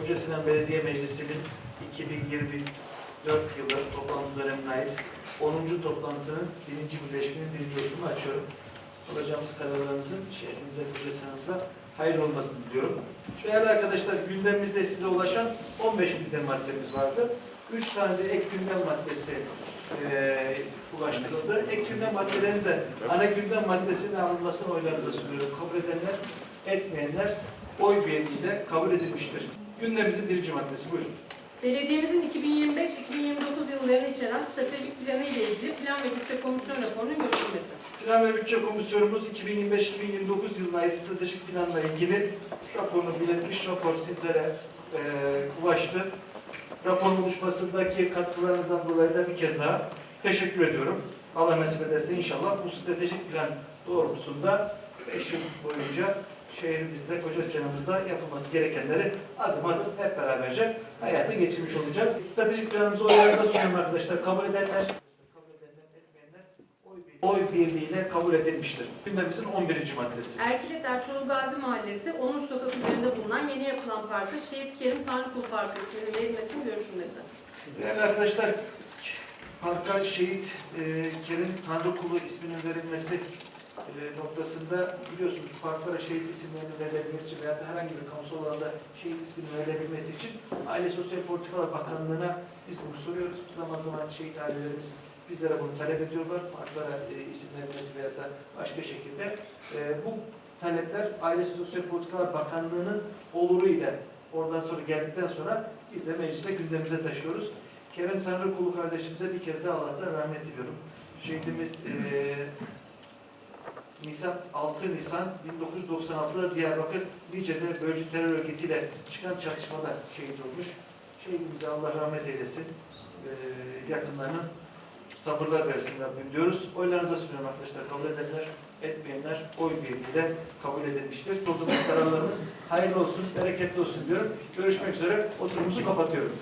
Koca Sinan Belediye Meclisi'nin 2024 yılı toplantı dönemine ait 10. toplantının birinci birleşmenin birinci oturumu açıyorum. Alacağımız kararlarımızın şehrimize, Koca Sinan'ımıza hayırlı olmasını diliyorum. Değerli arkadaşlar gündemimizde size ulaşan 15 gündem maddemiz vardı. 3 tane de ek gündem maddesi eee ulaştırıldı. Ek gündem maddelerini de ana gündem maddesinin alınmasını oylarınıza sunuyorum. Kabul edenler, etmeyenler oy birliğiyle kabul edilmiştir. Gündemimizin birinci maddesi buyurun. Belediyemizin 2025-2029 yıllarını içeren stratejik planı ile ilgili Plan ve Bütçe Komisyon raporunun görüşülmesi. Plan ve Bütçe Komisyonumuz 2025-2029 yılına ait stratejik planla ilgili raporunu biletmiş. Rapor sizlere e, ulaştı. Raporun oluşmasındaki katkılarınızdan dolayı da bir kez daha teşekkür ediyorum. Allah nasip ederse inşallah bu stratejik plan doğrultusunda 5 yıl boyunca şehrimizde, koca senamızda yapılması gerekenleri adım adım hep beraberce hayata geçirmiş olacağız. Stratejik planımızı oylarınıza sunuyorum arkadaşlar. Kabul edenler, kabul edenler, etmeyenler oy birliği- birliğiyle kabul edilmiştir. Gündemimizin 11. maddesi. Erkilet Ertuğrul Gazi Mahallesi, Onur Sokak üzerinde bulunan yeni yapılan parka Şehit Kerim Tanrıkul Parkı isminin verilmesinin görüşülmesi. Değerli arkadaşlar, Parka Şehit e, Kerim Tanrıkulu isminin verilmesi e, noktasında biliyorsunuz parklara şehit isimlerinin verilebilmesi için veya herhangi bir kamusal alanda şehit isminin verilebilmesi için Aile Sosyal Politikalar Bakanlığı'na biz bunu soruyoruz. Zaman zaman şehit ailelerimiz bizlere bunu talep ediyorlar. Parklara e, isim verilmesi veya da başka şekilde. E, bu talepler Aile Sosyal Politikalar Bakanlığı'nın oluru ile oradan sonra geldikten sonra biz de meclise gündemimize taşıyoruz. Kerem Tanrıkulu kardeşimize bir kez daha Allah'tan rahmet diliyorum. Şehidimiz eee Nisan 6 Nisan 1996'da Diyarbakır Nice'de bölücü terör örgütüyle çıkan çatışmada şehit olmuş. Şehidimize Allah rahmet eylesin. Eee yakınlarının sabırlar versinler diyoruz. Oylarınıza sunuyorum arkadaşlar. Kabul edenler, etmeyenler oy birliğiyle kabul edilmiştir. Kurduğumuz kararlarımız hayırlı olsun, bereketli olsun diyorum. Görüşmek üzere. Oturumuzu kapatıyorum.